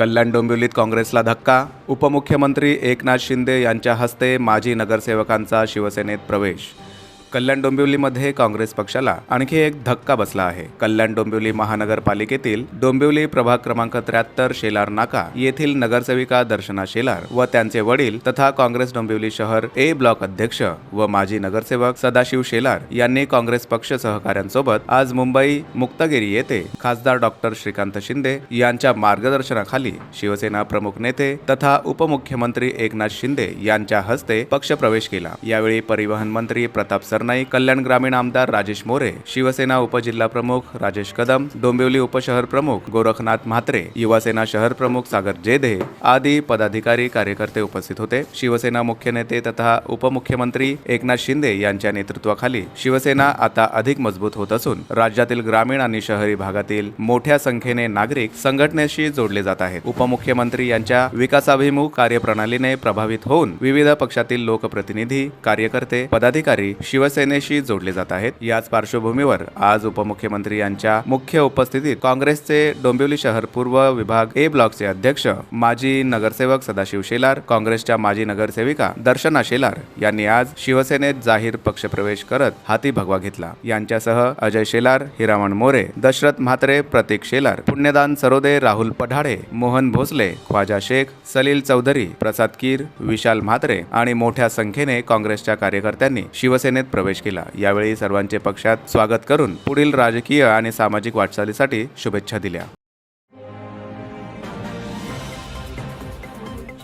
कल्याण डोंबिवलीत काँग्रेसला धक्का. उपमुख्यमंत्री एकनाथ शिंदे यांच्या हस्ते माजी नगरसेवकांचा शिवसेनेत प्रवेश. कल्याण डोंबिवलीमध्ये काँग्रेस पक्षाला आणखी एक धक्का बसला आहे. कल्याण डोंबिवली महानगरपालिकेतील डोंबिवली प्रभाग क्रमांक त्र्याहत्तर शेलार नाका येथील नगरसेविका दर्शना शेलार व त्यांचे वडील तथा काँग्रेस डोंबिवली शहर ए ब्लॉक अध्यक्ष व माजी नगरसेवक सदाशिव शेलार यांनी काँग्रेस पक्ष सहकाऱ्यांसोबत आज मुंबई मुक्तगिरी येथे खासदार डॉक्टर श्रीकांत शिंदे यांच्या मार्गदर्शनाखाली शिवसेना प्रमुख नेते तथा उपमुख्यमंत्री एकनाथ शिंदे यांच्या हस्ते पक्षप्रवेश केला. यावेळी परिवहन मंत्री प्रताप सर सरनाई कल्याण ग्रामीण आमदार राजेश मोरे शिवसेना उपजिल्हा प्रमुख राजेश कदम डोंबिवली उपशहर प्रमुख गोरखनाथ म्हात्रे युवासेना शहर प्रमुख सागर जेधे आदी पदाधिकारी कार्यकर्ते उपस्थित होते. शिवसेना मुख्य नेते तथा उपमुख्यमंत्री एकनाथ शिंदे यांच्या नेतृत्वाखाली शिवसेना आता अधिक मजबूत होत असून राज्यातील ग्रामीण आणि शहरी भागातील मोठ्या संख्येने नागरिक संघटनेशी जोडले जात आहेत. उपमुख्यमंत्री यांच्या विकासाभिमुख कार्यप्रणालीने प्रभावित होऊन विविध पक्षातील लोकप्रतिनिधी कार्यकर्ते पदाधिकारी शिवसेना शिवसेनेशी जोडले जात आहेत. याच पार्श्वभूमीवर आज उपमुख्यमंत्री यांच्या मुख्य उपस्थितीत काँग्रेसचे डोंबिवली शहर पूर्व विभाग ए ब्लॉकचे अध्यक्ष माजी नगरसेवक सदाशिव शेलार काँग्रेसच्या माजी नगरसेविका दर्शना शेलार यांनी आज शिवसेनेत जाहीर पक्षप्रवेश करत हाती भगवा घेतला. यांच्यासह अजय शेलार हिरामण मोरे दशरथ म्हात्रे प्रतीक शेलार पुण्यदान सरोदे राहुल पढाडे मोहन भोसले ख्वाजा शेख सलील चौधरी प्रसाद कीर विशाल म्हात्रे आणि मोठ्या संख्येने काँग्रेसच्या कार्यकर्त्यांनी शिवसेनेत प्रवेश केला. यावेळी सर्वांचे पक्षात स्वागत करून पुढील राजकीय आणि सामाजिक वाटचालीसाठी शुभेच्छा दिल्या.